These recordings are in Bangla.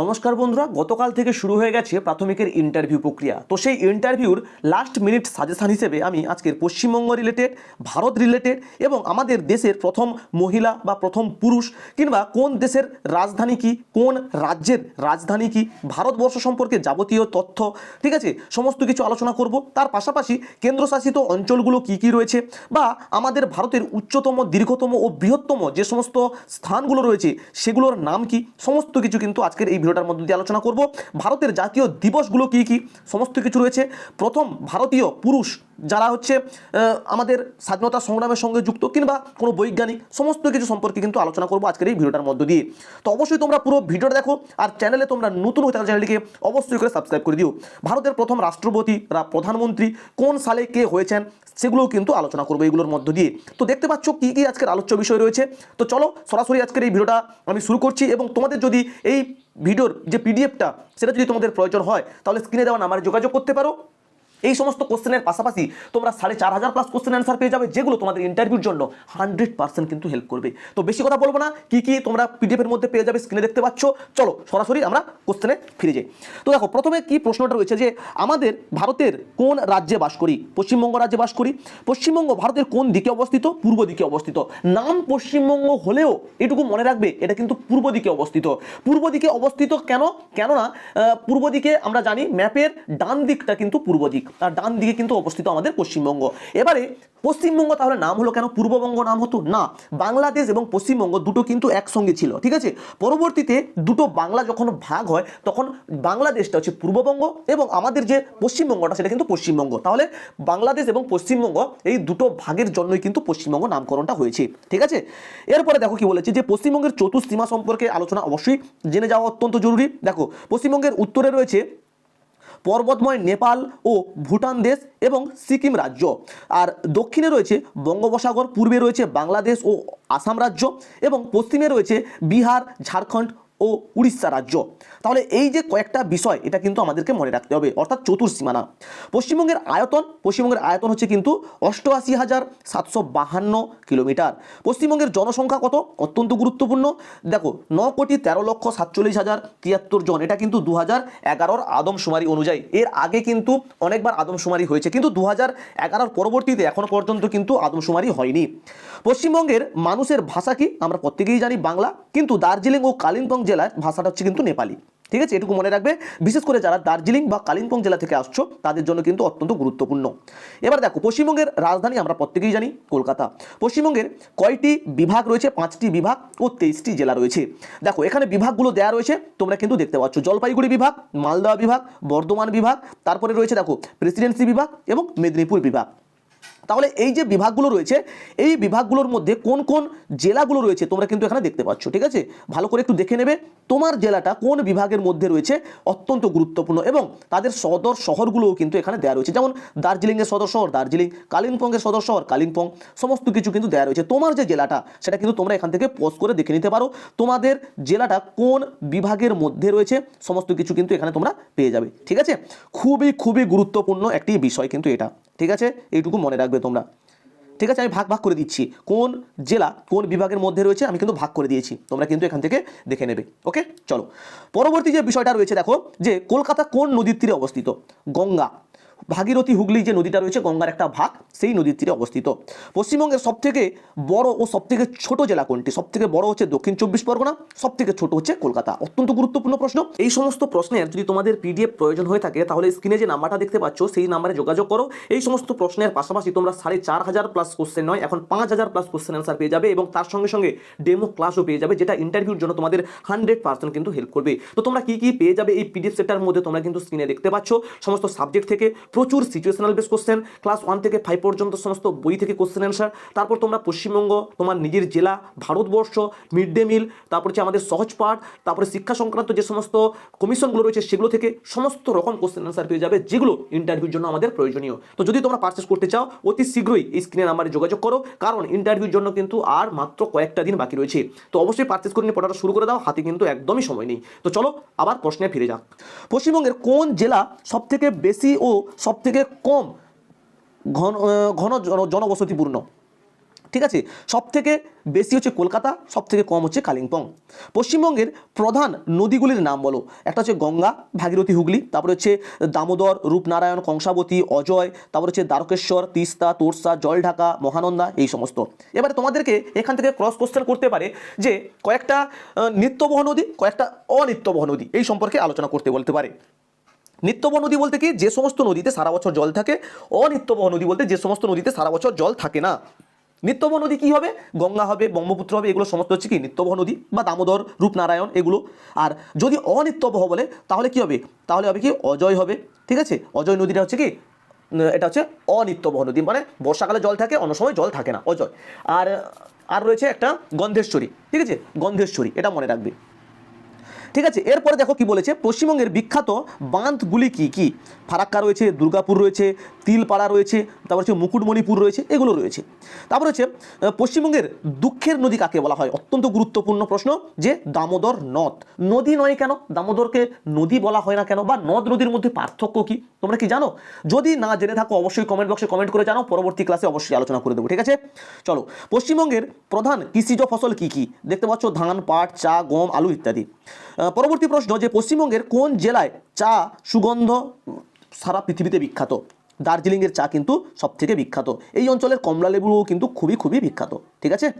নমস্কার বন্ধুরা, গতকাল থেকে শুরু হয়ে গেছে প্রাথমিকের ইন্টারভিউ প্রক্রিয়া। তো সেই ইন্টারভিউর লাস্ট মিনিট সাজেশন হিসেবে আমি আজকের পশ্চিমবঙ্গ রিলেটেড ভারত রিলেটেড এবং আমাদের দেশের প্রথম মহিলা বা প্রথম পুরুষ কিংবা কোন দেশের রাজধানী কি, কোন রাজ্যের রাজধানী কি, ভারতবর্ষ সম্পর্কে যাবতীয় তথ্য, ঠিক আছে? সমস্ত কিছু আলোচনা করব। তার পাশাপাশি কেন্দ্রশাসিত অঞ্চলগুলো কি কি রয়েছে বা আমাদের ভারতের উচ্চতম, দীর্ঘতম ও বৃহত্তম যে সমস্ত স্থানগুলো রয়েছে, সেগুলোর নাম কি? সমস্ত কিছু কিন্তু আজকের এই ভিডিওটার মধ্যে দিয়ে আলোচনা করব। ভারতের জাতীয় দিবসগুলো কি কি? সমস্ত কিছু রয়েছে। প্রথম ভারতীয় পুরুষ যারা হচ্ছে আমাদের স্বাধীনতা সংগ্রামের সঙ্গে যুক্ত কিংবা কোনো বৈজ্ঞানিক সমস্ত কিছু সম্পর্কে কিন্তু আলোচনা করব আজকের এই ভিডিওটার মধ্য দিয়ে। তো অবশ্যই তোমরা পুরো ভিডিওটা দেখো আর চ্যানেলে তোমরা নতুন হয়ে চ্যানেলটিকে অবশ্যই করে সাবস্ক্রাইব করে দিও। ভারতের প্রথম রাষ্ট্রপতি প্রধানমন্ত্রী কোন সালে কে হয়েছেন সেগুলোও কিন্তু আলোচনা করব এগুলোর মধ্য দিয়ে। তো দেখতে পাচ্ছ কী কী আজকের আলোচ্য বিষয় রয়েছে। তো চলো সরাসরি আজকের এই ভিডিওটা আমি শুরু করছি এবং তোমাদের যদি এই ভিডিওর যে পিডিএফটা সেটা যদি তোমাদের প্রয়োজন হয়, তাহলে স্ক্রিনে দেওয়া নাম্বারে যোগাযোগ করতে পারো। এই সমস্ত কোশ্চেনের পাশাপাশি তোমরা সাড়ে চার হাজার প্লাস কোশ্চেন অ্যান্সার পেয়ে যাবে, যেগুলো তোমাদের ইন্টারভিউর জন্য হান্ড্রেড পার্সেন্ট কিন্তু হেল্প করবে। তো বেশি কথা বলব না, কি কি তোমরা পিডিএফের মধ্যে পেয়ে যাবে স্ক্রিনে দেখতে পাচ্ছ। চলো, সরাসরি আমরা কোশ্চেনে ফিরে যাই। তো দেখো, প্রথমে কি প্রশ্নটা রয়েছে যে, আমাদের ভারতের কোন রাজ্যে বাস করি? পশ্চিমবঙ্গ রাজ্যে বাস করি। পশ্চিমবঙ্গ ভারতের কোন দিকে অবস্থিত? পূর্ব দিকে অবস্থিত। নাম পশ্চিমবঙ্গ হলেও এটুকু মনে রাখবে, এটা কিন্তু পূর্ব দিকে অবস্থিত। পূর্ব দিকে অবস্থিত কেন? কেননা পূর্ব দিকে আমরা জানি ম্যাপের ডান দিকটা কিন্তু পূর্ব দিক। আর ডান দিকে কিন্তু অবস্থিত আমাদের পশ্চিমবঙ্গ। এবারে পশ্চিমবঙ্গ তাহলে নাম হলো কেন? পূর্ববঙ্গ নাম হতো না। বাংলাদেশ এবং পশ্চিমবঙ্গ দুটো কিন্তু একসঙ্গে ছিল, ঠিক আছে? পরবর্তীতে দুটো বাংলা যখন ভাগ হয়, তখন বাংলাদেশটা হচ্ছে পূর্ববঙ্গ এবং আমাদের যে পশ্চিমবঙ্গটা সেটা কিন্তু পশ্চিমবঙ্গ। তাহলে বাংলাদেশ এবং পশ্চিমবঙ্গ এই দুটো ভাগের জন্যই কিন্তু পশ্চিমবঙ্গ নামকরণটা হয়েছে, ঠিক আছে? এরপরে দেখো কি বলেছে যে পশ্চিমবঙ্গের চতুর্সীমা সম্পর্কে আলোচনা অবশ্যই জেনে যাওয়া অত্যন্ত জরুরি। দেখো, পশ্চিমবঙ্গের উত্তরে রয়েছে পর্বতময় নেপাল ও ভুটান দেশ এবং সিকিম রাজ্য। আর দক্ষিণে রয়েছে বঙ্গোপসাগর, পূর্বে রয়েছে বাংলাদেশ ও আসাম রাজ্য এবং পশ্চিমে রয়েছে বিহার, ঝাড়খণ্ড ও উড়িষ্যা রাজ্য। তাহলে এই যে কয়েকটা বিষয়, এটা কিন্তু আমাদেরকে মনে রাখতে হবে, অর্থাৎ চতুর্সীমানা পশ্চিমবঙ্গের আয়তন পশ্চিমবঙ্গের আয়তন হচ্ছে কিন্তু অষ্টআশি হাজার সাতশো বাহান্ন কিলোমিটার। পশ্চিমবঙ্গের জনসংখ্যা কত? অত্যন্ত গুরুত্বপূর্ণ। দেখো, ন কোটি তেরো লক্ষ সাতচল্লিশ হাজার তিয়াত্তর জন, এটা কিন্তু দু হাজার এগারোর আদমশুমারি অনুযায়ী। এর আগে কিন্তু অনেকবার আদমশুমারি হয়েছে, কিন্তু দু হাজার এগারোর পরবর্তীতে এখনও পর্যন্ত কিন্তু আদমশুমারি হয়নি। পশ্চিমবঙ্গের মানুষের ভাষা কি? আমরা প্রত্যেকেই জানি বাংলা, কিন্তু দার্জিলিং ও কালিম্পং জেলার ভাষাটা হচ্ছে কিন্তু নেপালি। ঠিক আছে? এটুকু মনে রাখবে। বিশেষ করে যারা দার্জিলিং বা কালিম্পং জেলা থেকে আসছো, তাদের জন্য কিন্তু অত্যন্ত গুরুত্বপূর্ণ। এবার দেখো, পশ্চিমবঙ্গের রাজধানী আমরা প্রত্যেকেই জানি, কলকাতা। পশ্চিমবঙ্গের কয়টি বিভাগ রয়েছে? পাঁচটি বিভাগ ও তেইশটি জেলা রয়েছে। দেখো, এখানে বিভাগগুলো দেওয়া রয়েছে, তোমরা কিন্তু দেখতে পাচ্ছ। জলপাইগুড়ি বিভাগ, মালদা বিভাগ, বর্ধমান বিভাগ, তারপরে রয়েছে দেখো, প্রেসিডেন্সি বিভাগ এবং মেদিনীপুর বিভাগ। তাহলে এই যে বিভাগগুলো রয়েছে, এই বিভাগগুলোর মধ্যে কোন কোন জেলাগুলো রয়েছে তোমরা কিন্তু এখানে দেখতে পাচ্ছ, ঠিক আছে? ভালো করে একটু দেখে নেবে, তোমার জেলাটা কোন বিভাগের মধ্যে রয়েছে অত্যন্ত গুরুত্বপূর্ণ এবং তাদের সদর শহরগুলোও কিন্তু এখানে দেওয়া রয়েছে। যেমন দার্জিলিংয়ের সদর শহর দার্জিলিং, কালিম্পংয়ের সদর শহর কালিম্পং, সমস্ত কিছু কিন্তু দেওয়া রয়েছে। তোমার যে জেলাটা, সেটা কিন্তু তোমরা এখান থেকে পোস্ট করে দেখে নিতে পারো, তোমাদের জেলাটা কোন বিভাগের মধ্যে রয়েছে, সমস্ত কিছু কিন্তু এখানে তোমরা পেয়ে যাবে, ঠিক আছে? খুবই খুবই গুরুত্বপূর্ণ একটি বিষয় কিন্তু এটা। ঠিক আছে? এইটুকু মনে রাখবে তোমরা। ঠিক আছে? আমি ভাগ ভাগ করে দিচ্ছি। কোন জেলা, কোন বিভাগের মধ্যে রয়েছে, আমি কিন্তু ভাগ করে দিয়েছি। তোমরা কিন্তু এখান থেকে দেখে নেবে। ওকে? চলো। পরবর্তী যে বিষয়টা রয়েছে, দেখো, যে কলকাতা কোন নদীর তীরে অবস্থিত? গঙ্গা। ভাগীরথী হুগলি যে নদীটা রয়েছে, গঙ্গার একটা ভাগ, সেই নদীর তীরে অবস্থিত। পশ্চিমবঙ্গের সবথেকে বড় ও সবথেকে ছোট জেলা কোনটি? সবথেকে বড় হচ্ছে দক্ষিণ চব্বিশ পরগনা, সবথেকে ছোট হচ্ছে কলকাতা। অত্যন্ত গুরুত্বপূর্ণ প্রশ্ন। এই সমস্ত প্রশ্নের যদি তোমাদের পিডিএফ প্রয়োজন হয়ে থাকে, তাহলে স্ক্রিনে যে নাম্বারটা দেখতে পাচ্ছ, সেই নাম্বারে যোগাযোগ করো। এই সমস্ত প্রশ্নের পাশাপাশি তোমরা সাড়ে চার হাজার প্লাস কোশ্চেন নয়, এখন পাঁচ হাজার প্লাস কোশ্চেন অ্যান্সার পেয়ে যাবে এবং তার সঙ্গে সঙ্গে ডেমো ক্লাসও পেয়ে যাবে, যেটা ইন্টারভিউর জন্য তোমাদের হান্ড্রেড পার্সেন্ট কিন্তু হেল্প করবে। তো তোমরা কি কি পেয়ে যাবে এই পিডিএফ সেটার মধ্যে, তোমরা কিন্তু স্ক্রিনে দেখতে পাচ্ছ। সমস্ত সাবজেক্ট থেকে প্রচুর situational base question class one থেকে ফাইভ পর্যন্ত সমস্ত বই থেকে কোশ্চেন অ্যান্সার তারপর তোমরা পশ্চিমবঙ্গ, তোমার নিজের জেলা, ভারতবর্ষ মিড ডে মিল তারপর হচ্ছে আমাদের সহজ পাঠ, তারপরে শিক্ষা সংক্রান্ত যে সমস্ত কমিশনগুলো রয়েছে সেগুলো থেকে সমস্ত রকম কোশ্চেন অ্যান্সার পেয়ে যাবে, যেগুলো ইন্টারভিউর জন্য আমাদের প্রয়োজনীয়। তো যদি তোমরা পারচেস করতে চাও, অতি শীঘ্রই এই স্ক্রিনের নাম্বারে যোগাযোগ করো, কারণ ইন্টারভিউর জন্য কিন্তু আর মাত্র কয়েকটা দিন বাকি রয়েছে। তো অবশ্যই পারচেস করে নিয়ে পড়াটা শুরু করে দাও, হাতে কিন্তু একদমই সময় নেই। তো চলো আবার প্রশ্নে ফিরে যাক। পশ্চিমবঙ্গের কোন জেলা সবথেকে বেশি ও সবথেকে কম ঘন ঘন জন- জনবসতিপূর্ণ। ঠিক আছে? সব থেকে বেশি হচ্ছে কলকাতা সব থেকে কম হচ্ছে কালিম্পং। পশ্চিমবঙ্গের প্রধান নদীগুলির নাম বলো। একটা হচ্ছে গঙ্গা, ভাগীরথী হুগলি, তারপরে হচ্ছে দামোদর, রূপনারায়ণ, কংসাবতী, অজয়, তারপরে হচ্ছে দ্বারকেশ্বর, তিস্তা, তোরসা, জলঢাকা, মহানন্দা, এই সমস্ত। এবারে তোমাদেরকে এখান থেকে ক্রস কোশ্চেন করতে পারে যে কয়েকটা নিত্যবহ নদী, কয়েকটা অনিত্যবহ নদী, এই সম্পর্কে আলোচনা করতে বলতে পারে। নিত্যবহ নদী বলতে কি? যে সমস্ত নদীতে সারা বছর জল থাকে, অনিত্যবহ নদী বলতে যে সমস্ত নদীতে সারা বছর জল থাকে না। নিত্যবহ নদী কি হবে? গঙ্গা হবে, ব্রহ্মপুত্র হবে, এগুলো সমস্ত হচ্ছে কি? নিত্যবহ নদী বা দামোদর, রূপনারায়ণ এগুলো। আর যদি অনিত্যবহ বলে, তাহলে কি হবে? তাহলে হবে কি? অজয় হবে, ঠিক আছে? অজয় নদীটা হচ্ছে কি? এটা হচ্ছে অনিত্যবহ নদী মানে বর্ষাকালে জল থাকে, অন্য সময় জল থাকে না, অজয়। আর আর রয়েছে একটা গন্ধেশ্বরী, ঠিক আছে? গন্ধেশ্বরী, এটা মনে রাখবে। ঠিক আছে, এরপরে দেখো কি বলেছে, পশ্চিমবঙ্গের বিখ্যাত বাঁধগুলি কি কি? ফারাক্কা রয়েছে, দুর্গাপুর রয়েছে, তিলপাড়া রয়েছে, তারপর হচ্ছে মুকুটমণিপুর রয়েছে, এগুলো রয়েছে। তারপর হচ্ছে পশ্চিমবঙ্গের দুঃখের নদী কাকে বলা হয়? অত্যন্ত গুরুত্বপূর্ণ প্রশ্ন, যে দামোদর নদ। নদী নয় কেন? দামোদরকে নদী বলা হয় না কেন? বা নদ নদীর মধ্যে পার্থক্য কি? তোমরা কি জানো? যদি না জেনে থাকো, অবশ্যই কমেন্ট বক্সে কমেন্ট করে জানাও, পরবর্তী ক্লাসে অবশ্যই আলোচনা করে দেবো, ঠিক আছে? চলো, পশ্চিমবঙ্গের প্রধান কৃষিজ ফসল কি কি? দেখতে পাচ্ছ, ধান, পাট, চা, গম, আলু ইত্যাদি। পরবর্তী প্রশ্ন যে পশ্চিমবঙ্গের কোন জেলায় চা সুগন্ধ সারা পৃথিবীতে বিখ্যাত? দার্জিলিংয়ের চা কিন্তু সব থেকে বিখ্যাত। এই অঞ্চলের কমলা লেবুও কিন্তু খুবই খুবই বিখ্যাত। ঠিক আছে?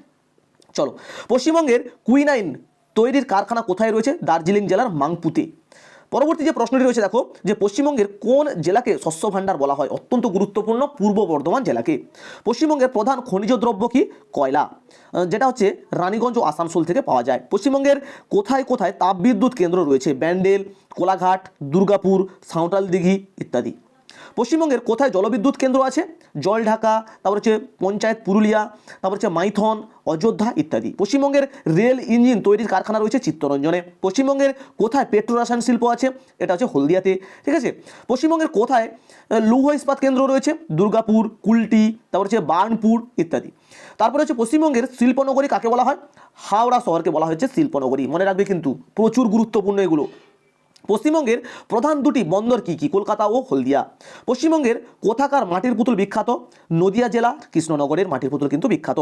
চলো, পশ্চিমবঙ্গের কুইনাইন তৈরির কারখানা কোথায় রয়েছে? দার্জিলিং জেলার মাংপুতে। পরবর্তী যে প্রশ্নটি রয়েছে, দেখো, যে পশ্চিমবঙ্গের কোন জেলাকে শস্য ভাণ্ডার বলা হয়? অত্যন্ত গুরুত্বপূর্ণ পূর্ব বর্ধমান জেলাকে। পশ্চিমবঙ্গের প্রধান খনিজ দ্রব্য কি? কয়লা। যেটা হচ্ছে রানীগঞ্জ ও আসানসোল থেকে পাওয়া যায়। পশ্চিমবঙ্গের কোথায় কোথায় তাপবিদ্যুৎ কেন্দ্র রয়েছে? ব্যান্ডেল, কোলাঘাট, দুর্গাপুর, সাঁওতাল দিঘি ইত্যাদি। পশ্চিমবঙ্গের কোথায় জলবিদ্যুৎ কেন্দ্র আছে? জলঢাকা, তারপর হচ্ছে পঞ্চায়েত পুরুলিয়া, তারপর হচ্ছে মাইথন, অযোধ্যা ইত্যাদি। পশ্চিমবঙ্গের রেল ইঞ্জিন তৈরির কারখানা রয়েছে চিত্তরঞ্জনে। পশ্চিমবঙ্গের কোথায় পেট্রো রসায়ন শিল্প আছে? এটা হচ্ছে হলদিয়াতে। ঠিক আছে? পশ্চিমবঙ্গের কোথায় লৌহ ইস্পাত কেন্দ্র রয়েছে? দুর্গাপুর, কুলটি, তারপর হচ্ছে বার্নপুর ইত্যাদি। তারপরে হচ্ছে পশ্চিমবঙ্গের শিল্পনগরী কাকে বলা হয়? হাওড়া শহরকে বলা হয়েছে শিল্পনগরী। মনে রাখবে কিন্তু প্রচুর গুরুত্বপূর্ণ এগুলো। পশ্চিমবঙ্গের প্রধান দুটি বন্দর কি কি, কলকাতা ও হলদিয়া? পশ্চিমবঙ্গের কোথাকার মাটির পুতুল বিখ্যাত? নদিয়া জেলা, কৃষ্ণনগরের মাটির পুতুল কিন্তু বিখ্যাত।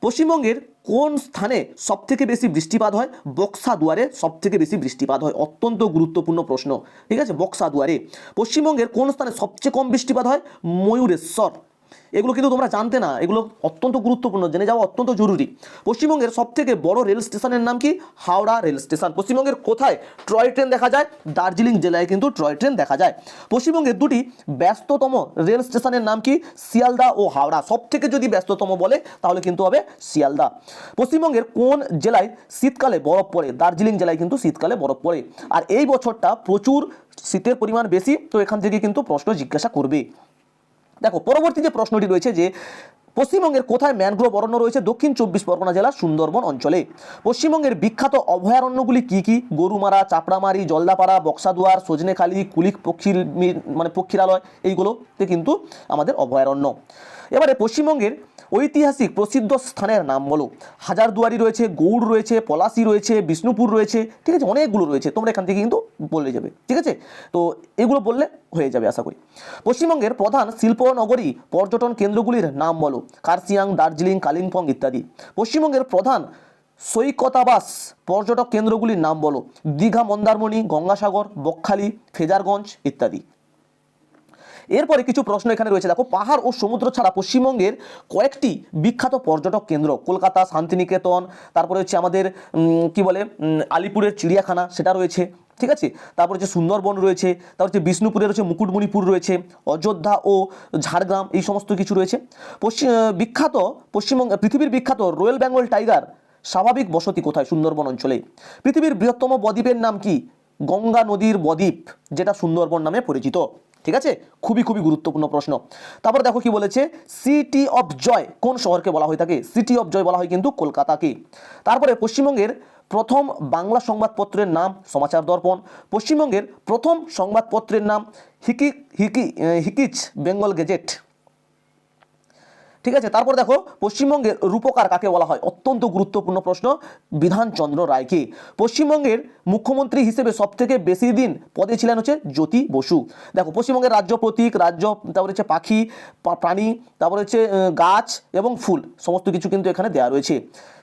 পশ্চিমবঙ্গের কোন স্থানে সবথেকে বেশি বৃষ্টিপাত হয়? বক্সা দুয়ারে সবথেকে বেশি বৃষ্টিপাত হয়? অত্যন্ত গুরুত্বপূর্ণ প্রশ্ন। ঠিক আছে? বক্সা দুয়ারে পশ্চিমবঙ্গের কোন স্থানে সবচেয়ে কম বৃষ্টিপাত হয়? ময়ূরেশ্বর। এগুলো কিন্তু তোমরা জানতে না, এগুলো অত্যন্ত গুরুত্বপূর্ণ, জেনে যাওয়া অত্যন্ত জরুরি। পশ্চিমবঙ্গের সবথেকে বড় রেল স্টেশনের নাম কি? Howrah rail station. পশ্চিমবঙ্গের কোথায় ট্রয় ট্রেন দেখা যায়? দার্জিলিং জেলায় কিন্তু ট্রয় ট্রেন দেখা যায়। পশ্চিমবঙ্গের দুটি ব্যস্ততম রেল স্টেশনের নাম কি? শিয়ালদা ও হাওড়া। সবথেকে যদি ব্যস্ততম বলে, তাহলে কিন্তু হবে শিয়ালদা। পশ্চিমবঙ্গের কোন জেলায় শীতকালে বরফ পড়ে? দার্জিলিং জেলায় কিন্তু শীতকালে বরফ পড়ে। আর এই বছরটা প্রচুর শীতের পরিমাণ বেশি, তো এখান থেকে কিন্তু প্রশ্ন জিজ্ঞাসা করবে। দেখো, পরবর্তী যে প্রশ্নটি রয়েছে যে পশ্চিমবঙ্গের কোথায় ম্যানগ্রোভ অরণ্য রয়েছে, দক্ষিণ চব্বিশ পরগনা জেলার সুন্দরবন অঞ্চলে? পশ্চিমবঙ্গের বিখ্যাত অভয়ারণ্যগুলি কি কি? গরুমারা, চাপড়ামারি, জলদাপাড়া, বক্সাদুয়ার, সজনেখালি, কুলিক পক্ষীর মানে পক্ষীরালয়, এইগুলোতে কিন্তু আমাদের অভয়ারণ্য। এবারে পশ্চিমবঙ্গের ঐতিহাসিক প্রসিদ্ধ স্থানের নাম বলো। হাজারদুয়ারি রয়েছে, গৌড় রয়েছে, পলাশি রয়েছে, বিষ্ণুপুর রয়েছে, ঠিক আছে, অনেকগুলো রয়েছে, তোমরা এখান থেকে কিন্তু বলে যাবে, ঠিক আছে? তো এগুলো বললে হয়ে যাবে, আশা করি। পশ্চিমবঙ্গের প্রধান শিল্প নগরী পর্যটন কেন্দ্রগুলির নাম বলো কার্সিয়াং দার্জিলিং, কালিম্পং ইত্যাদি। পশ্চিমবঙ্গের প্রধান সৈকতাবাস পর্যটক কেন্দ্রগুলির নাম বলো, দীঘা, মন্দারমণি, গঙ্গাসাগর, বকখালি, ফেজারগঞ্জ ইত্যাদি। এরপরে কিছু প্রশ্ন এখানে রয়েছে। দেখো, পাহাড় ও সমুদ্র ছাড়া পশ্চিমবঙ্গের কয়েকটি বিখ্যাত পর্যটক কেন্দ্র, কলকাতা, শান্তিনিকেতন, তারপরে হচ্ছে আমাদের কি বলে আলিপুরের চিড়িয়াখানা সেটা রয়েছে, ঠিক আছে? তারপর হচ্ছে সুন্দরবন রয়েছে, তারপর হচ্ছে বিষ্ণুপুরের হচ্ছে মুকুটমণিপুর রয়েছে, অযোধ্যা ও ঝাড়গ্রাম, এই সমস্ত কিছু রয়েছে। পশ্চিম বিখ্যাত পশ্চিমবঙ্গ, পৃথিবীর বিখ্যাত রয়্যাল বেঙ্গল টাইগার, স্বাভাবিক বসতি কোথায় সুন্দরবন অঞ্চলে? পৃথিবীর বৃহত্তম বদ্বীপের নাম কি? গঙ্গা নদীর বদ্বীপ, যেটা সুন্দরবন নামে পরিচিত। ঠিক আছে? খুবই খুবই গুরুত্বপূর্ণ প্রশ্ন। তারপর দেখো কি বলেছে সিটি অফ জয় কোন শহরকে বলা হয়ে থাকে সিটি অফ জয় বলা হয় কিন্তু কলকাতাকে। তারপরে পশ্চিমবঙ্গের প্রথম বাংলা সংবাদপত্রের নাম, সমাচার দর্পণ। পশ্চিমবঙ্গের প্রথম সংবাদপত্রের নাম, Hicky Hicky, Hicky's, Bengal gazette. ঠিক আছে? তারপর দেখো পশ্চিমবঙ্গের রূপকার কাকে বলা হয়? অত্যন্ত গুরুত্বপূর্ণ প্রশ্ন, বিধানচন্দ্র রায়কে পশ্চিমবঙ্গের মুখ্যমন্ত্রী হিসেবে সবথেকে বেশি দিন পদে ছিলেন হচ্ছে জ্যোতি বসু। দেখো, পশ্চিমবঙ্গের রাজ্য প্রতীক, রাজ্য, তারপরে হচ্ছে পাখি প্রাণী, তারপরে হচ্ছে গাছ এবং ফুল, সমস্ত কিছু কিন্তু এখানে দেওয়া রয়েছে।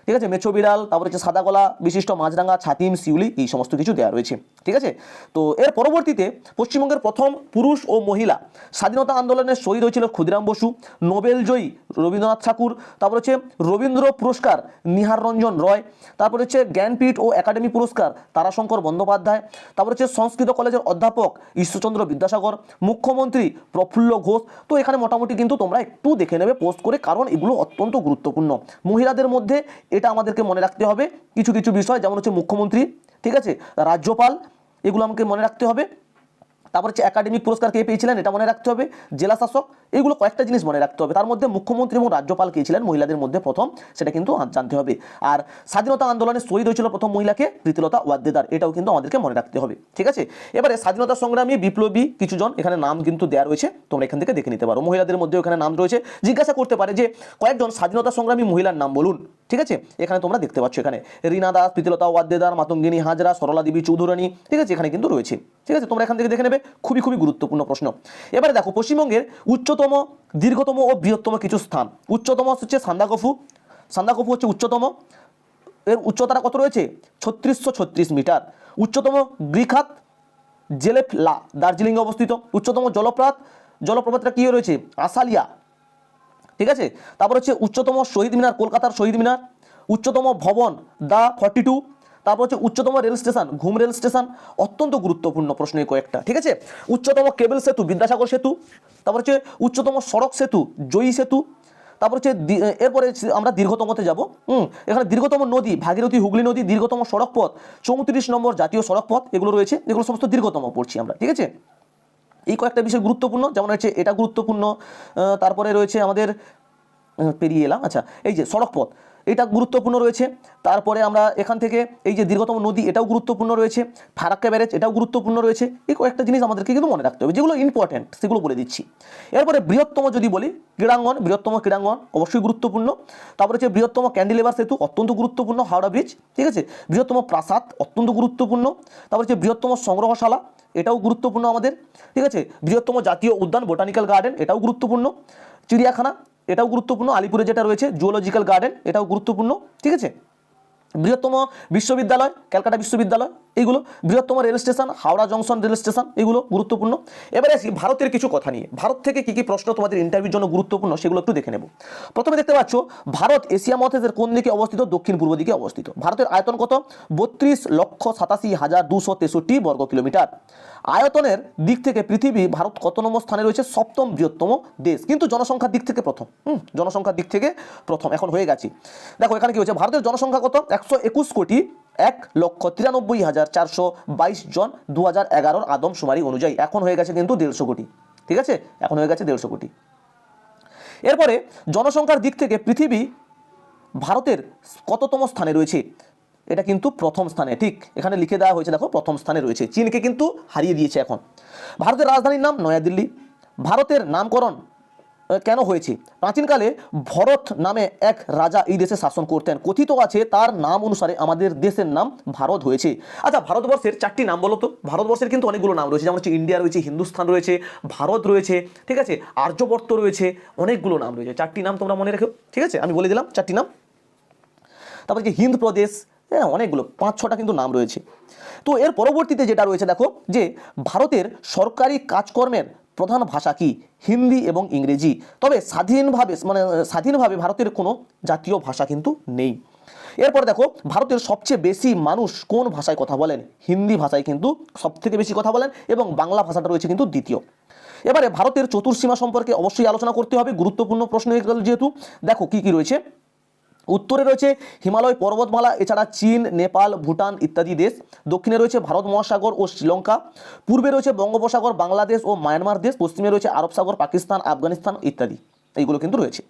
ঠিক আছে? মেছো বিড়াল, তারপরে হচ্ছে সাদা গলা, বিশিষ্ট মাছরাঙা, ছাতিম, শিউলি, এই সমস্ত কিছু দেওয়া রয়েছে। ঠিক আছে? তো এর পরবর্তীতে পশ্চিমবঙ্গের প্রথম পুরুষ ও মহিলা স্বাধীনতা আন্দোলনের শহীদ হয়েছিল ক্ষুদিরাম বসু, নোবেল জয়ী রবীন্দ্রনাথ ঠাকুর, তারপর হচ্ছে রবীন্দ্র পুরস্কার নিহার রঞ্জন রয়, তারপর হচ্ছে জ্ঞানপীঠ ও একাডেমি পুরস্কার তারাশঙ্কর বন্দ্যোপাধ্যায়, তারপর হচ্ছে সংস্কৃত কলেজের অধ্যাপক ঈশ্বরচন্দ্র বিদ্যাসাগর, মুখ্যমন্ত্রী প্রফুল্ল ঘোষ। তো এখানে মোটামুটি কিন্তু তোমরা একটু দেখে নেবে পোস্ট করে, কারণ এগুলো অত্যন্ত গুরুত্বপূর্ণ। মহিলাদের মধ্যে এটা আমাদেরকে মনে রাখতে হবে। কিছু কিছু বিষয়, যেমন হচ্ছে মুখ্যমন্ত্রী, ঠিক আছে? রাজ্যপাল, এগুলো আমাকে মনে রাখতে হবে। তারপর হচ্ছে একাডেমিক পুরস্কার কে পেয়েছিলেন, এটা মনে রাখতে হবে। জেলা শাসক, এগুলো কয়েকটা জিনিস মনে রাখতে হবে। তার মধ্যে মুখ্যমন্ত্রী এবং রাজ্যপাল কে ছিলেন, মহিলাদের মধ্যে প্রথম, সেটা কিন্তু জানতে হবে। আর স্বাধীনতা আন্দোলনে শহীদ হয়েছিল প্রথম মহিলাকে, প্রীতিলতা ওয়াদ্দেদার, এটাও কিন্তু আমাদেরকে মনে রাখতে হবে, ঠিক আছে? এবারে স্বাধীনতা সংগ্রামী বিপ্লবী কিছুজন, এখানে নাম কিন্তু দেওয়া রয়েছে, তোমরা এখান থেকে দেখে নিতে পারো। মহিলাদের মধ্যে এখানে নাম রয়েছে। জিজ্ঞাসা করতে পারে যে, কয়েকজন স্বাধীনতা সংগ্রামী মহিলার নাম বলুন। ঠিক আছে? এখানে তোমরা দেখতে পাচ্ছ এখানে। রীনা দাস, প্রীতিলতা ওয়াদ্দেদার, মাতঙ্গিনী হাজরা, সরলা দেবী চৌধুরানী, ঠিক আছে? এখানে কিন্তু রয়েছে। ঠিক আছে? তোমরা এখান থেকে দেখে নেবে। খুবই খুবই গুরুত্বপূর্ণ প্রশ্ন। এবারে দেখো, পশ্চিমবঙ্গের উচ্চতম, দীর্ঘতম ও বৃহত্তম কিছু স্থান। উচ্চতম হচ্ছে সান্দাকফু। সান্দাকফু হচ্ছে উচ্চতম। এর উচ্চতাটা কত রয়েছে? ছত্রিশশো ছত্রিশ মিটার। উচ্চতম গ্রিখাত জেলেফলা, দার্জিলিংয়ে অবস্থিত। উচ্চতম জলপ্রাত জলপ্রপাতটা কী রয়েছে? আসালিয়া। ঠিক আছে? তারপর হচ্ছে উচ্চতম শহীদ মিনার, কলকাতার শহীদ মিনার, উচ্চতম ভবন, দা ফর্টি টু, তারপর হচ্ছে উচ্চতম rail station, Ghum rail station, অত্যন্ত গুরুত্বপূর্ণ প্রশ্ন এই কয়েকটা, ঠিক আছে? উচ্চতম কেবল সেতু, বিদ্যাসাগর সেতু, তারপর হচ্ছে উচ্চতম সড়ক সেতু, জয়ী সেতু, তারপর হচ্ছে এরপরে আমরা দীর্ঘতমতে যাব, হুম? এখানে দীর্ঘতম নদী, ভাগীরথী হুগলি নদী, দীর্ঘতম সড়ক পথ চৌত্রিশ নম্বর জাতীয় সড়ক পথ এগুলো রয়েছে, এগুলো সমস্ত দীর্ঘতম পড়ছি আমরা, ঠিক আছে? এই কয়েকটা বিষয় গুরুত্বপূর্ণ, যেমন হচ্ছে এটা গুরুত্বপূর্ণ তারপরে রয়েছে আমাদের পেরিয়ে এলাম আচ্ছা এই যে সড়ক পথ এটা গুরুত্বপূর্ণ রয়েছে। তারপরে আমরা এখান থেকে এই যে দীর্ঘতম নদী, এটাও গুরুত্বপূর্ণ রয়েছে। ফারাক্কা ব্যারেজ, এটাও গুরুত্বপূর্ণ রয়েছে। এই কয়েকটা জিনিস আমাদেরকে কিন্তু মনে রাখতে হবে, যেগুলো ইম্পর্টেন্ট সেগুলো বলে দিচ্ছি। এরপরে বৃহত্তম যদি বলি, ক্রীড়াঙ্গন, বৃহত্তম ক্রীড়াঙ্গন অবশ্যই গুরুত্বপূর্ণ। তারপরে হচ্ছে বৃহত্তম ক্যান্ডিলেভার সেতু, অত্যন্ত গুরুত্বপূর্ণ, হাওড়া ব্রিজ ঠিক আছে? বৃহত্তম প্রাসাদ, অত্যন্ত গুরুত্বপূর্ণ। তারপর হচ্ছে বৃহত্তম সংগ্রহশালা, এটাও গুরুত্বপূর্ণ আমাদের, ঠিক আছে? বৃহত্তম জাতীয় উদ্যান বোটানিক্যাল গার্ডেন এটাও গুরুত্বপূর্ণ। চিড়িয়াখানা এটাও গুরুত্বপূর্ণ আলিপুরে যেটা রয়েছে জুওলজিক্যাল গার্ডেন এটাও গুরুত্বপূর্ণ ঠিক আছে? বৃহত্তম বিশ্ববিদ্যালয়, ক্যালকাটা বিশ্ববিদ্যালয়, এইগুলো। বৃহত্তম rail station, Howrah junction rail station এগুলো গুরুত্বপূর্ণ। এবারে আসি ভারতের কিছু কথা নিয়ে। ভারত থেকে কি কি প্রশ্ন তোমাদের ইন্টারভিউর জন্য গুরুত্বপূর্ণ সেগুলো একটু দেখে নেব। প্রথমে দেখতে পাচ্ছ, ভারত এশিয়া মহাদেশের কোন দিকে অবস্থিত? দক্ষিণ পূর্ব দিকে অবস্থিত। ভারতের আয়তন কত? বত্রিশ লক্ষ সাতাশি হাজার দুশো তেষট্টি বর্গ কিলোমিটার। আয়তনের দিক থেকে পৃথিবী, ভারত কত নম্বর স্থানে রয়েছে? সপ্তম বৃহত্তম দেশ। কিন্তু জনসংখ্যার দিক থেকে প্রথম। জনসংখ্যার দিক থেকে প্রথম। এখন হয়ে গেছে। দেখো, এখানে কি হচ্ছে ভারতের জনসংখ্যা কত? একশো একুশ কোটি এক লক্ষ তিরানব্বই হাজার চারশো বাইশ জন দু হাজার এগারোর আদমশুমারি অনুযায়ী। এখন হয়ে গেছে কিন্তু দেড়শো কোটি। ঠিক আছে? এখন হয়ে গেছে দেড়শো কোটি। এরপরে জনসংখ্যার দিক থেকে পৃথিবী ভারতের কততম স্থানে রয়েছে? এটা কিন্তু প্রথম স্থানে। ঠিক, এখানে লিখে দেওয়া হয়েছে, দেখো, প্রথম স্থানে রয়েছে। চীনকে কিন্তু হারিয়ে দিয়েছে এখন। ভারতের রাজধানীর নাম নয়াদিল্লি। ভারতের নামকরণ কেন হয়েছে? প্রাচীনকালে ভরত নামে এক রাজা এই দেশে শাসন করতেন। কথিত আছে তার নাম অনুসারে আমাদের দেশের নাম ভারত হয়েছে। আচ্ছা ভারতবর্ষের চারটি নাম বলো তো। ভারতবর্ষের কিন্তু অনেকগুলো নাম রয়েছে। যেমন হচ্ছে ইন্ডিয়া রয়েছে, হিন্দুস্থান রয়েছে, ভারত রয়েছে, ঠিক আছে? আর্যবর্ত রয়েছে, অনেকগুলো নাম রয়েছে। চারটি নাম তোমরা মনে রেখো, ঠিক আছে? আমি বলে দিলাম চারটি নাম। তারপরে যে হিন্দ প্রদেশ হ্যাঁ অনেকগুলো, পাঁচ, ছটা কিন্তু নাম রয়েছে। তো এর পরবর্তীতে যেটা রয়েছে, দেখো, যে ভারতের সরকারি কাজকর্মের প্রধান ভাষা কি? হিন্দি এবং ইংরেজি। তবে স্বাধীনভাবে মানে স্বাধীনভাবে ভারতের কোনো জাতীয় ভাষা কিন্তু নেই। এরপর দেখো, ভারতের সবচেয়ে বেশি মানুষ কোন ভাষায় কথা বলেন? হিন্দি ভাষায় কিন্তু সবথেকে বেশি কথা বলেন এবং বাংলা ভাষাটা রয়েছে কিন্তু দ্বিতীয়। এবারে ভারতের চতুর্সীমা সম্পর্কে অবশ্যই আলোচনা করতে হবে। গুরুত্বপূর্ণ প্রশ্ন যেহেতু। দেখো, কি কি রয়েছে? উত্তরে রয়েছে হিমালয় পর্বতমালা, এছাড়া চীন, নেপাল, ভুটান ইত্যাদি দেশ। দক্ষিণে রয়েছে ভারত মহাসাগর ও শ্রীলঙ্কা। পূর্বে রয়েছে বঙ্গোপসাগর, বাংলাদেশ ও মায়ানমার দেশ। পশ্চিমে রয়েছে আরব সাগর, পাকিস্তান, আফগানিস্তান ইত্যাদি। এইগুলো কিন্তু রয়েছে।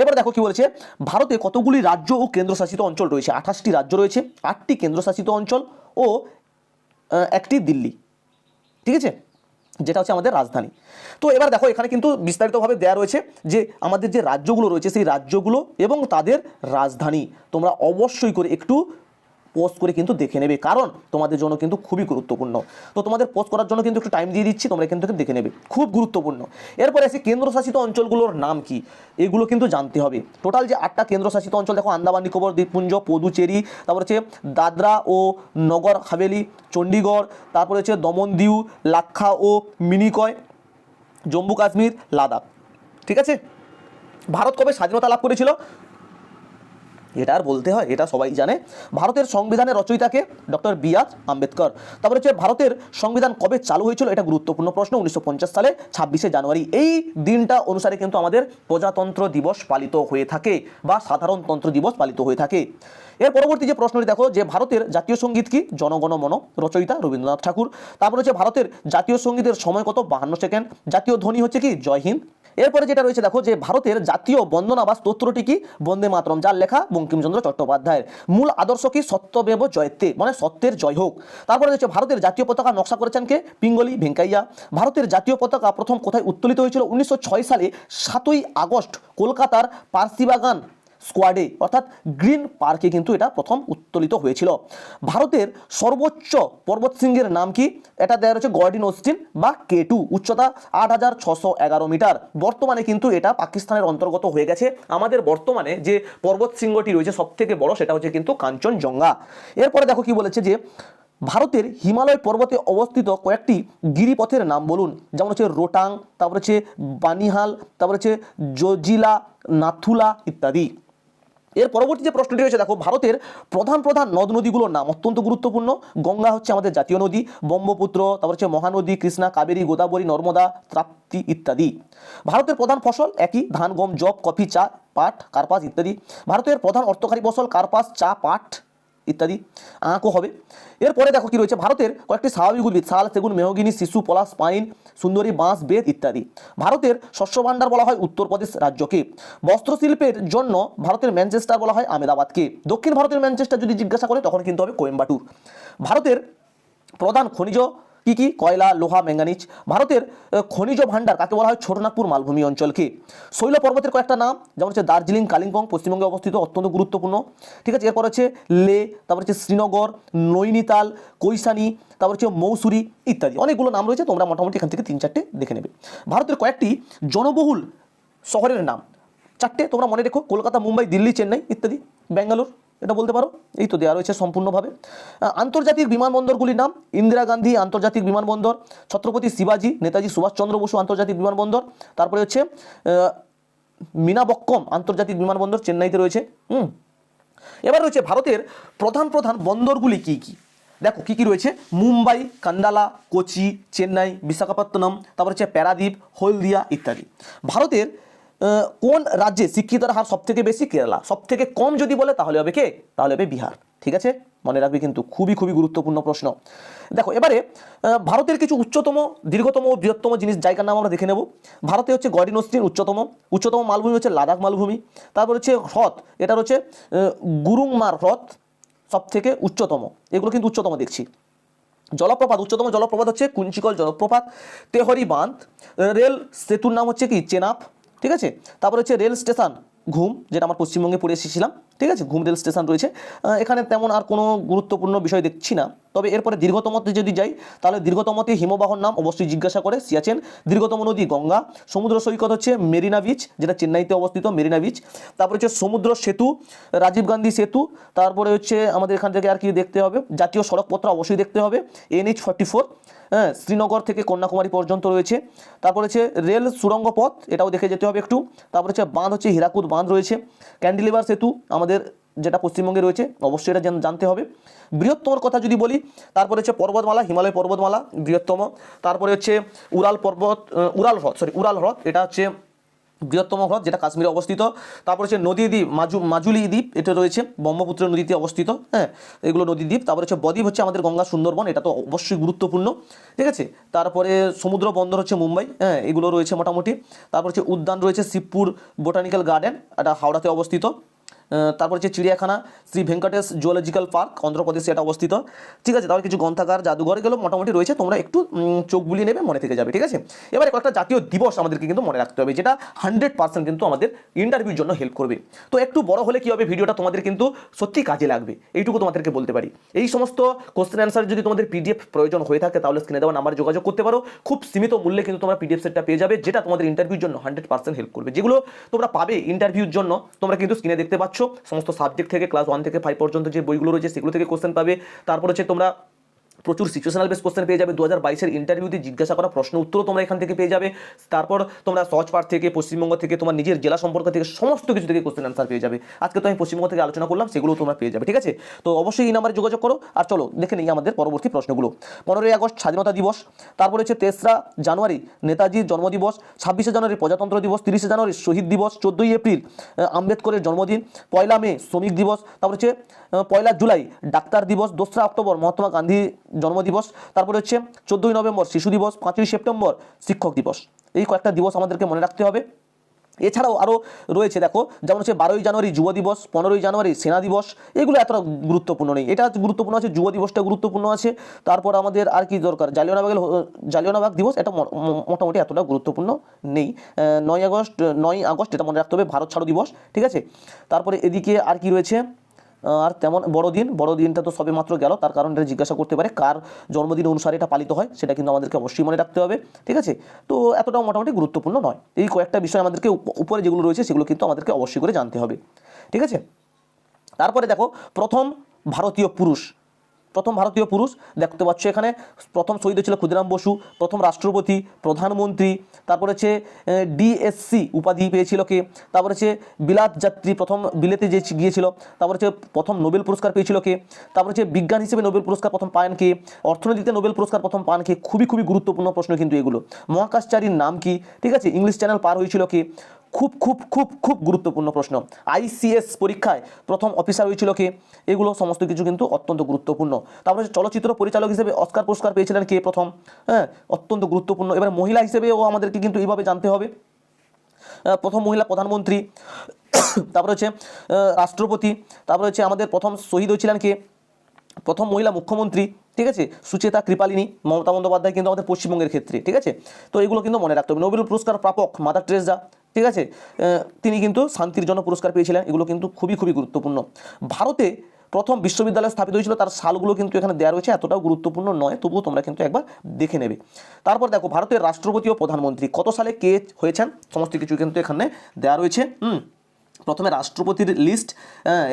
এবার দেখো কি বলেছে, ভারতে কতগুলি রাজ্য ও কেন্দ্রশাসিত অঞ্চল রয়েছে? আঠাশটি রাজ্য রয়েছে, আটটি কেন্দ্রশাসিত অঞ্চল ও একটি দিল্লি। ঠিক আছে? যেটা হচ্ছে আমাদের রাজধানী। তো এবার দেখো, এখানে কিন্তু বিস্তারিতভাবে দেওয়া রয়েছে যে আমাদের যে রাজ্যগুলো রয়েছে, সেই রাজ্যগুলো এবং তাদের রাজধানী। তোমরা অবশ্যই করে একটু পোস্ট করে কিন্তু দেখে নেবে। কারণ তোমাদের জন্য কিন্তু খুবই গুরুত্বপূর্ণ। তো তোমাদের পোস্ট করার জন্য কিন্তু একটু টাইম দিয়ে দিচ্ছি, তোমরা কিন্তু দেখে নেবে। খুব গুরুত্বপূর্ণ। এরপরে আসি কেন্দ্রশাসিত অঞ্চলগুলোর নাম কি? এগুলো কিন্তু জানতে হবে। টোটাল যে আটটা কেন্দ্রশাসিত অঞ্চল, দেখো আন্দামান, নিকোবর, দ্বীপপুঞ্জ, পদুচেরি, তারপর হচ্ছে দাদরা ও নগর, হাভেলি, চণ্ডীগড়, তারপরে হচ্ছে দমন দিউ লাক্ষা ও মিনিকয়, জম্মু কাশ্মীর, লাদাখ। ঠিক আছে? ভারত কবে স্বাধীনতা লাভ করেছিল? এটা আর বলতে হয়, এটা সবাই জানে। ভারতের সংবিধানের রচয়িতাকে ডক্টর বি আর আম্বেদকর। তারপরে হচ্ছে ভারতের সংবিধান কবে চালু হয়েছিল, এটা গুরুত্বপূর্ণ প্রশ্ন। উনিশশো পঞ্চাশ সালে ছাব্বিশে জানুয়ারি, এই দিনটা অনুসারে কিন্তু আমাদের প্রজাতন্ত্র দিবস পালিত হয়ে থাকে বা সাধারণতন্ত্র দিবস পালিত হয়ে থাকে। এর পরবর্তী যে প্রশ্নটি, দেখো যে ভারতের জাতীয় সংগীত কি? জনগণ মন, রচয়িতা রবীন্দ্রনাথ ঠাকুর। তারপরে হচ্ছে ভারতের জাতীয় সঙ্গীতের সময় কত? বাহান্ন সেকেন্ড। জাতীয় ধ্বনি হচ্ছে কি? জয় হিন্দ। এরপরে যেটা রয়েছে, দেখো যে ভারতের জাতীয় বন্দনা বা স্তোত্রটি কি? বন্দে মাতরম, যার লেখা বঙ্কিমচন্দ্র চট্টোপাধ্যায়ের মূল আদর্শ কি সত্যবেব জয়তে? মানে সত্যের জয় হোক। তারপরে দেখছে ভারতের জাতীয় পতাকা নকশা করেছেন কে? পিঙ্গলি ভেঙ্কাইয়া। ভারতের জাতীয় পতাকা প্রথম কোথায় উত্তোলিত হয়েছিল? উনিশশো ছয় সালে সাতই আগস্ট, কলকাতার পার্সিবাগান। স্কোয়াডে অর্থাৎ গ্রিন পার্কে কিন্তু এটা প্রথম উত্তোলিত হয়েছিল। ভারতের সর্বোচ্চ পর্বতশৃঙ্গের নাম কি? এটা দেওয়া রয়েছে গর্ডিন ওস্টিন বা কে টু উচ্চতা আট হাজার ছশো এগারো মিটার। বর্তমানে কিন্তু এটা পাকিস্তানের অন্তর্গত হয়ে গেছে। আমাদের বর্তমানে যে পর্বতশৃঙ্গটি রয়েছে সব থেকে বড়, সেটা হচ্ছে কিন্তু কাঞ্চনজঙ্ঘা। এরপরে দেখো কি বলেছে যে, ভারতের হিমালয় পর্বতে অবস্থিত কয়েকটি গিরিপথের নাম বলুন। যেমন হচ্ছে রোটাং, তারপর হচ্ছে বানিহাল, তারপর হচ্ছে জজিলা, নাথুলা ইত্যাদি। এর পরবর্তী যে প্রশ্নটি রয়েছে, দেখো, ভারতের প্রধান প্রধান নদ নদীগুলোর নাম অত্যন্ত গুরুত্বপূর্ণ। গঙ্গা হচ্ছে আমাদের জাতীয় নদী, ব্রহ্মপুত্র, তারপর হচ্ছে মহানদী, কৃষ্ণা, কাবেরী, গোদাবরী, নর্মদা, ত্রাপ্তি ইত্যাদি। ভারতের প্রধান ফসল একই, ধান, গম জব কফি, চা, পাট, কার্পাস ইত্যাদি। ভারতের প্রধান অর্থকারী ফসল কার্পাস, চা, পাট। ইত্যাদি আঁকও হবে। এরপরে দেখো কি রয়েছে, ভারতের কয়েকটি স্বাভাবিক উদ্ভিদ, শাল, সেগুন, মেহগিনি, শিশু, পলাশ, পাইন, সুন্দরী, বাঁশ, বেত ইত্যাদি। ভারতের শস্য ভাণ্ডার বলা হয় উত্তরপ্রদেশ রাজ্যকে। বস্ত্রশিল্পের জন্য ভারতের ম্যানচেস্টার বলা হয় আমেদাবাদকে দক্ষিণ ভারতের ম্যানচেস্টার যদি জিজ্ঞাসা করে, তখন কিন্তু হবে কোয়েম্বাটুর। ভারতের প্রধান খনিজ কি কি? কয়লা, লোহা, ম্যাঙ্গানিজ। ভারতের খনিজ ভাণ্ডার, কাকে বলা হয়? ছোটনাগপুর মালভূমি অঞ্চলকে শৈল পর্বতের কয়েকটা নাম, যেমন হচ্ছে দার্জিলিং, কালিম্পং, পশ্চিমবঙ্গে অবস্থিত, অত্যন্ত গুরুত্বপূর্ণ। ঠিক আছে, এরপর হচ্ছে লে, তারপর হচ্ছে শ্রীনগর, নৈনিতাল, কৈশানি, তারপর হচ্ছে মৌসুরি ইত্যাদি। অনেকগুলো নাম রয়েছে, তোমরা মোটামুটি এখান থেকে তিন চারটে দেখে নেবে। ভারতের কয়েকটি জনবহুল শহরের নাম। চারটে, তোমরা মনে রেখো, কলকাতা, মুম্বাই, দিল্লি, চেন্নাই ইত্যাদি, ব্যাঙ্গালোর। এটা বলতে পারো? এই তো দেওয়া রয়েছে সম্পূর্ণভাবে। আন্তর্জাতিক বিমানবন্দরগুলির নাম ইন্দিরা গান্ধী আন্তর্জাতিক বিমানবন্দর, ছত্রপতি শিবাজি নেতাজি সুভাষচন্দ্র বসু আন্তর্জাতিক বিমানবন্দর, তারপরে হচ্ছে মিনাবক্কম আন্তর্জাতিক বিমানবন্দর চেন্নাইতে রয়েছে। হুম। এবার রয়েছে ভারতের প্রধান প্রধান বন্দরগুলি কি কি? দেখো, কি কি রয়েছে? মুম্বাই কান্দালা কোচি, চেন্নাই, বিশাখাপত্তনম, তারপর হচ্ছে প্যারাদ্বীপ, হলদিয়া ইত্যাদি। ভারতের কোন রাজ্যে শিক্ষিতার হার সব থেকে বেশি? কেরালা। সব থেকে কম যদি বলে, তাহলে হবে কে? তাহলে হবে বিহার। ঠিক আছে? মনে রাখবে কিন্তু খুবই খুবই গুরুত্বপূর্ণ প্রশ্ন। দেখো, এবারে ভারতের কিছু উচ্চতম, দীর্ঘতম ও বৃহত্তম জিনিস, জায়গার নাম আমরা দেখে নেব। ভারতে হচ্ছে গডিনোস্টিন উচ্চতম। উচ্চতম মালভূমি হচ্ছে লাদাখ মালভূমি। তারপর হচ্ছে হ্রদ। এটা হচ্ছে গুরুংমার হ্রদ সব থেকে উচ্চতম। এগুলো কিন্তু উচ্চতম দেখছি। জলপ্রপাত, উচ্চতম জলপ্রপাত হচ্ছে কুঞ্চিকল জলপ্রপাত। তেহরি বাঁধ। রেল সেতুর নাম হচ্ছে কি? চেনাব। ঠিক আছে? তারপর হচ্ছে রেল স্টেশন, ঘুম, যেটা আমার পশ্চিমবঙ্গে পড়ে এসেছিলাম, ঠিক আছে? ঘুম রেল স্টেশন রয়েছে। এখানে তেমন আর কোনো গুরুত্বপূর্ণ বিষয় দেখছি না। তবে এরপরে দীর্ঘতমতে যদি যাই, তাহলে দীর্ঘতমতে হিমবাহর নাম অবশ্যই জিজ্ঞাসা করে সিয়াচেন, দীর্ঘতম নদী গঙ্গা, সমুদ্র সৈকত হচ্ছে মেরিনা বিচ, যেটা চেন্নাইতে অবস্থিত মেরিনা বিচ। তারপরে হচ্ছে সমুদ্র সেতু, রাজীব গান্ধী সেতু, তারপরে হচ্ছে আমাদের এখান থেকে আর কি দেখতে হবে, জাতীয় সড়কপত্র অবশ্যই দেখতে হবে, এনএইচ ফর্টি ফোর। হ্যাঁ শ্রীনগর থেকে কন্যাকুমারী পর্যন্ত রয়েছে। তারপর হচ্ছে রেল সুরঙ্গ পথ, এটাও দেখে যেতে হবে একটু। তারপর হচ্ছে বাঁধ হচ্ছে, হীরাকুদ বাঁধ রয়েছে। ক্যান্ডিলিভার সেতু আমাদের যেটা পশ্চিমবঙ্গে রয়েছে, অবশ্যই এটা জান- জানতে হবে। বৃহত্তমর কথা যদি বলি, তারপরে হচ্ছে পর্বতমালা, হিমালয় পর্বতমালা বৃহত্তম। তারপরে হচ্ছে উড়াল পর্বত উরাল হ্রদ সরি উড়াল হ্রদ, এটা হচ্ছে বৃহত্তম হ্রদ, যেটা কাশ্মীরে অবস্থিত। তারপর হচ্ছে নদী দ্বীপ, মাজু, মাজুলি দ্বীপ, এটা রয়েছে ব্রহ্মপুত্র নদীতে অবস্থিত হ্যাঁ এগুলো নদী দ্বীপ। তারপর হচ্ছে বদ্বীপ হচ্ছে আমাদের গঙ্গা সুন্দরবন, এটা তো অবশ্যই গুরুত্বপূর্ণ, ঠিক আছে? তারপরে সমুদ্র বন্দর হচ্ছে মুম্বাই হ্যাঁ এগুলো রয়েছে মোটামুটি। তারপর হচ্ছে উদ্যান রয়েছে শিবপুর বোটানিক্যাল গার্ডেন, এটা হাওড়াতে অবস্থিত। তারপর হচ্ছে চিড়িয়াখানা, শ্রী ভেঙ্কটেশ জুওলজিক্যাল পার্ক অন্ধ্রপ্রদেশে এটা অবস্থিত। ঠিক আছে, তারপর কিছু গ্রন্থাগার, জাদুঘর, এগুলো মোটামুটি রয়েছে, তোমরা একটু চোখ বুলিয়ে নেবে, মনে থেকে যাবে, ঠিক আছে? এবারে কয়েকটা জাতীয় দিবস আমাদেরকে কিন্তু মনে রাখতে হবে, যেটা হান্ড্রেড পার্সেন্ট কিন্তু আমাদের ইন্টারভিউর জন্য হেল্প করবে। তো একটু বড় হলে কি হবে, ভিডিওটা তোমাদের কিন্তু সত্যি কাজে লাগবে, এইটুকু তোমাদেরকে বলতে পারি। এই সমস্ত কোশ্চেন অ্যান্সার যদি তোমাদের পিডিএফ প্রয়োজন হয়ে থাকে, তাহলে স্ক্রিনে দেওয়া নাম্বারে যোগাযোগ করতে পারো। খুব সীমিত মূল্যে কিন্তু তোমরা পিডিএফ সেটটা পেয়ে যাবে, যেটা তোমাদের ইন্টারভিউর জন্য হান্ড্রেড পার্সেন্ট হেল্প করবে। যেগুলো তোমরা পাবে ইন্টারভিউর জন্য, তোমরা কিন্তু স্ক্রিনে দেখতে পাচ্ছ। সমস্ত সাবজেক্ট থেকে ক্লাস ওয়ান থেকে ফাইভ পর্যন্ত যে বইগুলো রয়েছে, সেগুলো থেকে কোশ্চেন পাবে। তারপর হচ্ছে তোমরা প্রচুর সিচুয়েশনাল বেস কোশ্চেন পেয়ে যাবে। দু হাজার বাইশের ইন্টারভিউতে জিজ্ঞাসা করা প্রশ্ন উত্তরও তোমরা এখান থেকে পেয়ে যাবে। তারপর তোমরা সহজ পাঠ থেকে, পশ্চিমবঙ্গ থেকে, তোমার নিজের জেলা সম্পর্ক থেকে, সমস্ত কিছু থেকে কোশ্চেন অ্যান্সার পেয়ে যাবে। আজকে তো আমি পশ্চিমবঙ্গ থেকে আলোচনা করলাম সেগুলো তোমরা পেয়ে যাবে, ঠিক আছে? তো অবশ্যই এই নাম্বারে যোগাযোগ করো। আর চলো, দেখে নিই আমাদের পরবর্তী প্রশ্নগুলো। পনেরোই আগস্ট স্বাধীনতা দিবস, তারপরে হচ্ছে তেসরা জানুয়ারি নেতাজির জন্মদিবস ছাব্বিশে জানুয়ারি প্রজাতন্ত্র দিবস, তিরিশে জানুয়ারি শহীদ দিবস, চোদ্দোই এপ্রিল আম্বেদকরের জন্মদিন, পয়লা মে শ্রমিক দিবস, তারপর হচ্ছে পয়লা জুলাই ডাক্তার দিবস, দোসরা অক্টোবর মহাত্মা গান্ধী জন্মদিবস, তারপরে হচ্ছে চোদ্দোই নভেম্বর শিশু দিবস, পাঁচই সেপ্টেম্বর শিক্ষক দিবস। এই কয়েকটা দিবস আমাদেরকে মনে রাখতে হবে। এছাড়াও আরও রয়েছে, দেখো, যেমন হচ্ছে বারোই জানুয়ারি যুব দিবস, পনেরোই জানুয়ারি সেনা দিবস, এগুলো এতটা গুরুত্বপূর্ণ নেই। এটা গুরুত্বপূর্ণ আছে, যুব দিবসটা গুরুত্বপূর্ণ আছে। তারপর আমাদের আর কি দরকার? জালিয়ানবাগের জালিয়ানবাগ দিবস, এটা মোটামুটি এতটা গুরুত্বপূর্ণ নেই। নয় আগস্ট নয় আগস্ট, এটা মনে রাখতে হবে, ভারত ছাড়ো দিবস, ঠিক আছে? তারপরে এদিকে আর কি রয়েছে? আর তেমন বড়দিন বড়দিনটা তো সবে মাত্র গেল। তার কারণ এটা জিজ্ঞাসা করতে পারে কার জন্মদিন অনুসারে এটা পালিত হয়, সেটা কিন্তু আমাদেরকে অবশ্যই মনে রাখতে হবে, ঠিক আছে? তো এতটাও মোটামুটি গুরুত্বপূর্ণ নয়। এই কয়েকটা বিষয় আমাদেরকে উপরে যেগুলো রয়েছে সেগুলো কিন্তু আমাদেরকে অবশ্যই করে জানতে হবে, ঠিক আছে? তারপরে দেখো, প্রথম ভারতীয় পুরুষ প্রথম ভারতীয় পুরুষ, দেখতে পাচ্ছ এখানে প্রথম শহীদ ছিল ক্ষুদিরাম বসু, প্রথম রাষ্ট্রপতি, প্রধানমন্ত্রী, তারপরে হচ্ছে ডিএসসি উপাধি পেয়েছিল কে? তারপরে হচ্ছে বিলাত যাত্রী প্রথম বিলেতে যে গিয়েছিল, তারপরে হচ্ছে প্রথম নোবেল পুরস্কার পেয়েছিল কে? তারপরে হচ্ছে বিজ্ঞান হিসেবে নোবেল পুরস্কার প্রথম পান কে? অর্থনীতিতে নোবেল পুরস্কার প্রথম পান কে? খুবই খুবই গুরুত্বপূর্ণ প্রশ্ন কিন্তু এগুলো। মহাকাশচারীর নাম কি? ঠিক আছে, ইংলিশ চ্যানেল পার হয়েছিল কে? খুব খুব খুব খুব গুরুত্বপূর্ণ প্রশ্ন। আইসিএস পরীক্ষায় প্রথম অফিসার হয়েছিল কে? এগুলো সমস্ত কিছু কিন্তু অত্যন্ত গুরুত্বপূর্ণ। তারপরে চলচ্চিত্র পরিচালক হিসেবে অস্কার পুরস্কার পেয়েছিলেন কে প্রথম? হ্যাঁ অত্যন্ত গুরুত্বপূর্ণ। এবার মহিলা হিসেবেও আমাদেরকে কিন্তু এইভাবে জানতে হবে। প্রথম মহিলা প্রধানমন্ত্রী, তারপরে হচ্ছে রাষ্ট্রপতি, তারপরে হচ্ছে আমাদের প্রথম শহীদ হয়েছিলেন কে? প্রথম মহিলা মুখ্যমন্ত্রী ঠিক আছে? সুচেতা, কৃপালিনী, মমতা বন্দ্যোপাধ্যায় কিন্তু আমাদের পশ্চিমবঙ্গের ক্ষেত্রে, ঠিক আছে? তো এগুলো কিন্তু মনে রাখতে হবে। নোবেল পুরস্কার প্রাপক মাদার টেরেসা, ঠিক আছে? তিনি কিন্তু শান্তির জন্য পুরস্কার পেয়েছিলেন। এগুলো কিন্তু খুবই খুবই গুরুত্বপূর্ণ। ভারতে প্রথম বিশ্ববিদ্যালয় স্থাপিত হয়েছিল। তার সালগুলো কিন্তু এখানে দেওয়া রয়েছে। এতটাও গুরুত্বপূর্ণ নয়, তবুও তোমরা কিন্তু একবার দেখে নেবে। তারপর দেখো, ভারতের রাষ্ট্রপতি ও প্রধানমন্ত্রী কত সালে কে হয়েছেন? সমস্ত কিছু কিন্তু এখানে দেওয়া রয়েছে। হুম প্রথমে রাষ্ট্রপতির লিস্ট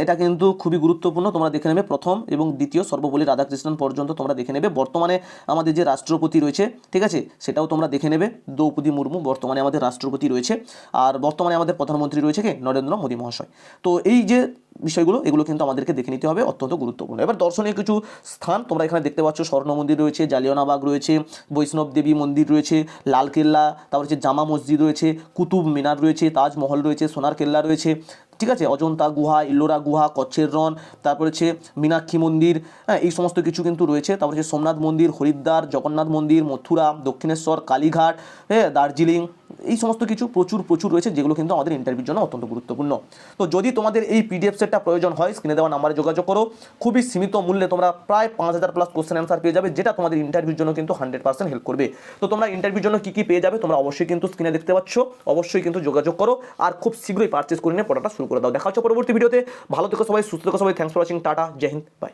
এটা কিন্তু খুবই গুরুত্বপূর্ণ, তোমরা দেখে নেবে প্রথম এবং দ্বিতীয় সর্বপল্লী রাধাকৃষ্ণন পর্যন্ত তোমরা দেখে নেবে। বর্তমানে আমাদের যে রাষ্ট্রপতি রয়েছে, ঠিক আছে? সেটাও তোমরা দেখে নেবে। দ্রৌপদী মুর্মু বর্তমানে আমাদের রাষ্ট্রপতি রয়েছে। আর বর্তমানে আমাদের প্রধানমন্ত্রী রয়েছে কে? নরেন্দ্র মোদী মহাশয়। তো এই যে বিষয়গুলো, এগুলো কিন্তু আমাদেরকে দেখে নিতে হবে, অত্যন্ত গুরুত্বপূর্ণ। এবার দর্শনীয় কিছু স্থান, তোমরা এখানে দেখতে পাচ্ছ, স্বর্ণ মন্দির রয়েছে, জালিয়ানাবাগ রয়েছে, বৈষ্ণব দেবী মন্দির রয়েছে লালকেল্লা তারপর হচ্ছে জামা মসজিদ রয়েছে, কুতুব মিনার রয়েছে, তাজমহল রয়েছে, সোনার কেল্লা রয়েছে, ঠিক আছে? অজন্তা গুহা, ইল্লোরা গুহা, কচ্ছের রন তারপর হচ্ছে মীনাক্ষী মন্দির হ্যাঁ এই সমস্ত কিছু কিন্তু রয়েছে। তারপর হচ্ছে সোমনাথ মন্দির, হরিদ্বার, জগন্নাথ মন্দির, মথুরা, দক্ষিণেশ্বর, কালীঘাট হ্যাঁ দার্জিলিং এই সমস্ত কিছু প্রচুর প্রচুর রয়েছে, যেগুলো কিন্তু আমাদের ইন্টারভিউর জন্য অত্যন্ত গুরুত্বপূর্ণ। তো যদি তোমাদের এই পিডিএফ সেটটা প্রয়োজন হয় স্ক্রিনে দেওয়া নাম্বারে যোগাযোগ করো। খুবই সীমিত মূল্যে তোমরা প্রায় পাঁচ হাজার প্লাস কোশ্চেন অ্যান্সার পেয়ে যাবে, যেটা তোমাদের ইন্টারভিউর জন্য কিন্তু হান্ড্রেড পার্সেন্ট হেল্প করবে। তো তোমরা ইন্টারভিউর জন্য কী কী পেয়ে যাবে, তোমরা অবশ্যই কিন্তু স্ক্রিনে দেখতে পাচ্ছ। অবশ্যই কিন্তু যোগাযোগ করো আর খুব শীঘ্রই পারচেস করে নিয়ে পড়াটা শুরু করে দাও। দেখা হচ্ছে পরবর্তী ভিডিওতে ভালো থেকো সবাই, সুস্থ থেকো সবাই। Thanks for watching tata, Joy Hind by